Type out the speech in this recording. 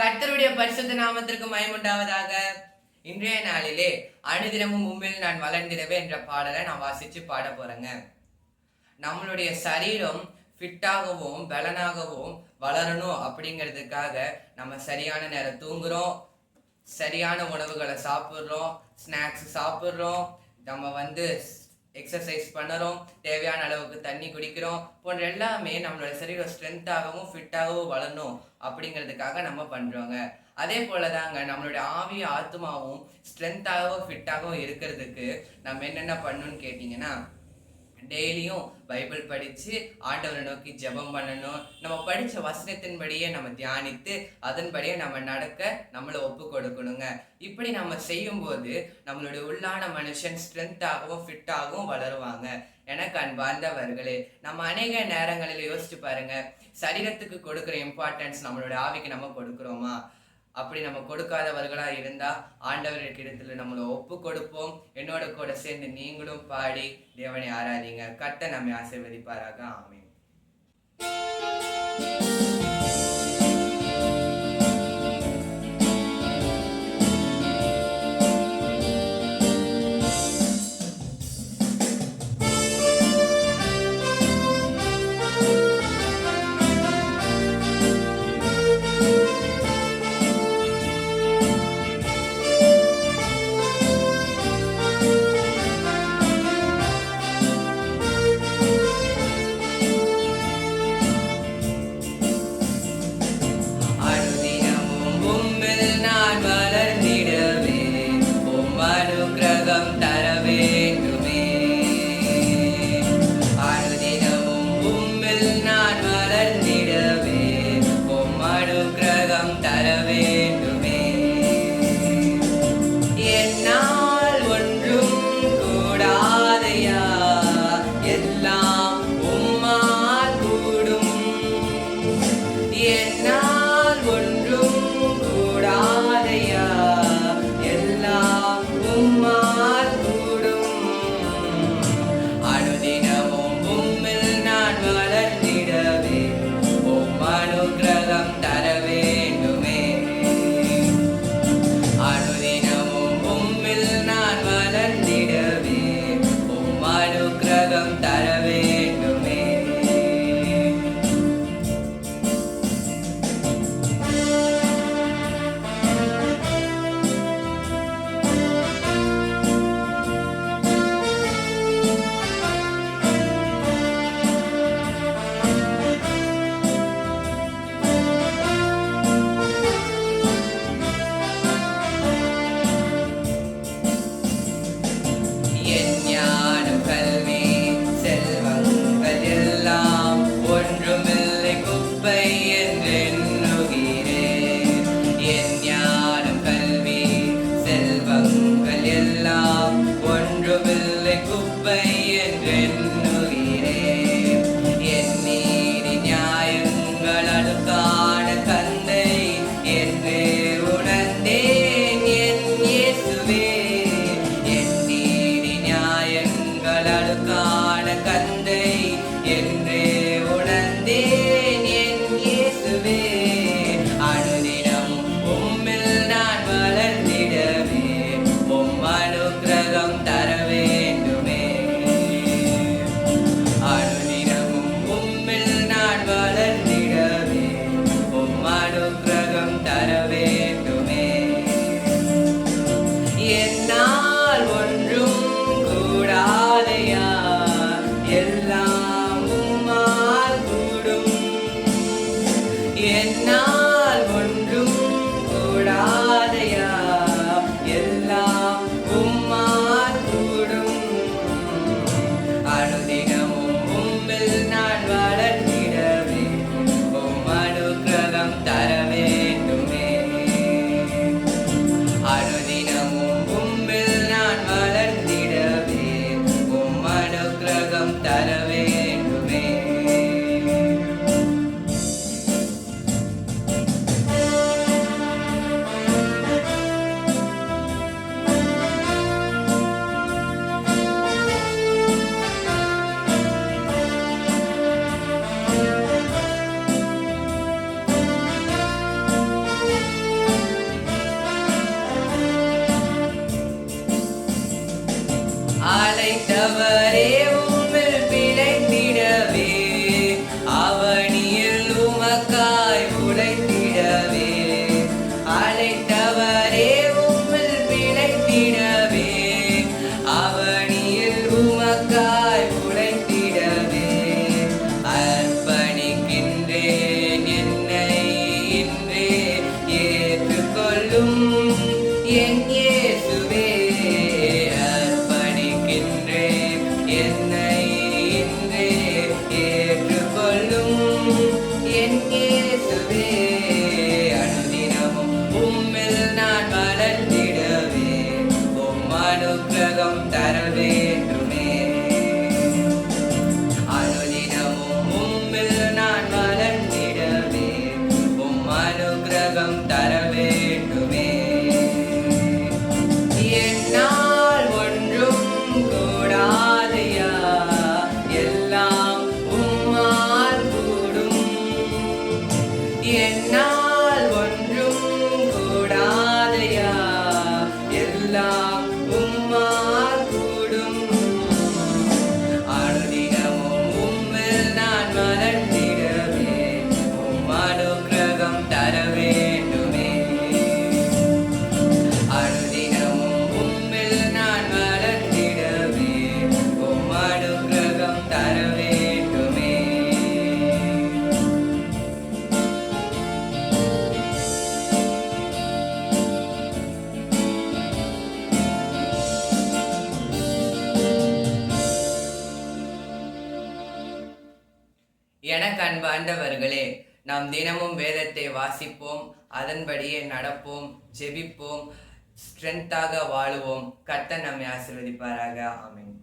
கர்த்தருடைய பரிசுத்த நாமத்திற்கு மயமுண்டாவதாக. இன்றைய நாளிலே அனுதினமும் உண்மையில் நான் வளர்ந்திடவே என்ற பாடலை நான் வாசிச்சு பாட போறேங்க. நம்மளுடைய சரீரம் ஃபிட்டாகவும் பலனாகவும் வளரணும் அப்படிங்கிறதுக்காக நம்ம சரியான நேரம் தூங்குறோம். சரியான உணவுகளை சாப்பிட்றோம் ஸ்நாக்ஸ் சாப்பிட்றோம். நம்ம வந்து எக்ஸசைஸ் பண்ணுறோம். தேவையான அளவுக்கு தண்ணி குடிக்கிறோம். போன்ற எல்லாமே நம்மளோட சரீரம் ஸ்ட்ரென்த்தாகவும் ஃபிட்டாகவும் வளரணும் அப்படிங்கிறதுக்காக நம்ம பண்ணுறோங்க அதே போல தாங்க நம்மளுடைய ஆவி ஆத்மாவும் ஸ்ட்ரென்த்தாகவும் ஃபிட்டாகவும் இருக்கிறதுக்கு நம்ம என்னென்ன பண்ணணும்னு கேட்டிங்கன்னா டெய்லியும் பைபிள் படித்து ஆண்டவரை நோக்கி ஜெபம் பண்ணணும். நம்ம படித்த வசனத்தின்படியே நம்ம தியானித்து அதன்படியே நம்ம நடக்க நம்மளை ஒப்பு கொடுக்கணுங்க. இப்படி நம்ம செய்யும்போது நம்மளுடைய உள்ளான மனுஷன் ஸ்ட்ரென்த்தாகவும் ஃபிட்டாகவும் வளருவாங்க. எனக்கு அன்பார்ந்தவர்களே நம்ம அநேக நேரங்களில் யோசிச்சு பாருங்க. சரீரத்துக்கு கொடுக்குற இம்பார்ட்டன்ஸ் நம்மளோட ஆவிக்கு நம்ம கொடுக்குறோமா? அப்படி நம்ம கொடுக்காதவர்களா இருந்தா ஆண்டவர்கிடத்துல நம்மளை ஒப்பு கொடுப்போம். என்னோட கூட சேர்ந்து நீங்களும் பாடி தேவனை ஆராதிங்க. கட்ட நம்மை ஆசீர்வதிப்பாராக. ஆமேன். அனுகிரகம் தரவே. Gubile Gubile tarde எனக்கு அன்பாண்டவர்களே நாம் தினமும் வேதத்தை வாசிப்போம் அதன்படியே நடப்போம் ஜெபிப்போம் ஸ்ட்ரென்த்தாக வாழுவோம். கர்த்தர் நம்மை ஆசிர்வதிப்பாராக. ஆமீன்.